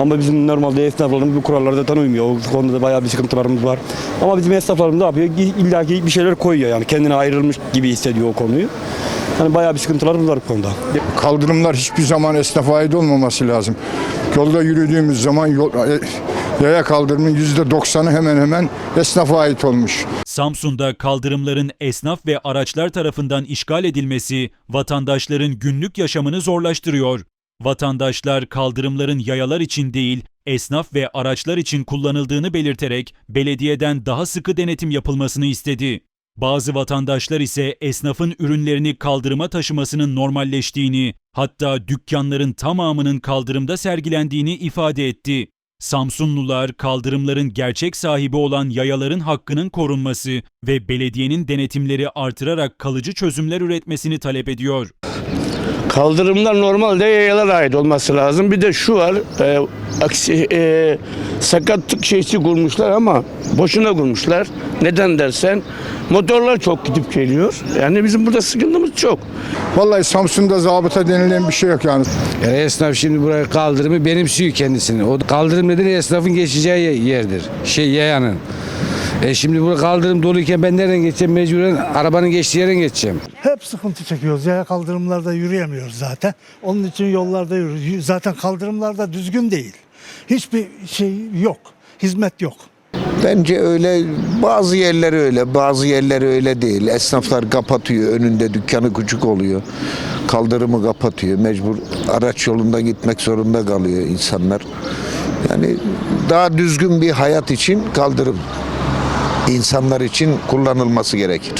Ama bizim normalde esnaflarımız bu kurallara zaten uymuyor. O konuda da bayağı bir sıkıntılarımız var. Ama bizim esnaflarımız ne yapıyor? İlla ki bir şeyler koyuyor yani. Kendine ayrılmış gibi hissediyor o konuyu. Hani bayağı bir sıkıntılarımız var bu konuda. Kaldırımlar hiçbir zaman esnafa ait olmaması lazım. Yolda yürüdüğümüz zaman yol, e, yaya kaldırımın yüzde doksanı hemen hemen esnafa ait olmuş. Samsun'da kaldırımların esnaf ve araçlar tarafından işgal edilmesi vatandaşların günlük yaşamını zorlaştırıyor. Vatandaşlar kaldırımların yayalar için değil, esnaf ve araçlar için kullanıldığını belirterek belediyeden daha sıkı denetim yapılmasını istedi. Bazı vatandaşlar ise esnafın ürünlerini kaldırıma taşımasının normalleştiğini, hatta dükkanların tamamının kaldırımda sergilendiğini ifade etti. Samsunlular kaldırımların gerçek sahibi olan yayaların hakkının korunması ve belediyenin denetimleri artırarak kalıcı çözümler üretmesini talep ediyor. Kaldırımlar normalde yayalara ait olması lazım. Bir de şu var, e, aksi, e, sakatlık şeysi kurmuşlar ama boşuna kurmuşlar. Neden dersen motorlar çok gidip geliyor. Yani bizim burada sıkıntımız çok. Vallahi Samsun'da zabıta denilen bir şey yok yani. Yani esnaf şimdi buraya kaldırımı benimsiyor kendisini. O kaldırım nedeni esnafın geçeceği yerdir. Şey yayanın. E şimdi burada kaldırım doluyken ben nereden geçeceğim? Mecburen arabanın geçtiği yerden geçeceğim. Hep sıkıntı çekiyoruz. Yaya kaldırımlarda yürüyemiyoruz zaten. Onun için yollarda yürüyoruz. Zaten kaldırımlarda düzgün değil. Hiçbir şey yok. Hizmet yok. Bence öyle bazı yerler öyle bazı yerler öyle değil. Esnaflar kapatıyor önünde dükkanı küçük oluyor. Kaldırımı kapatıyor mecbur araç yolunda gitmek zorunda kalıyor insanlar. Yani daha düzgün bir hayat için kaldırım insanlar için kullanılması gerekir.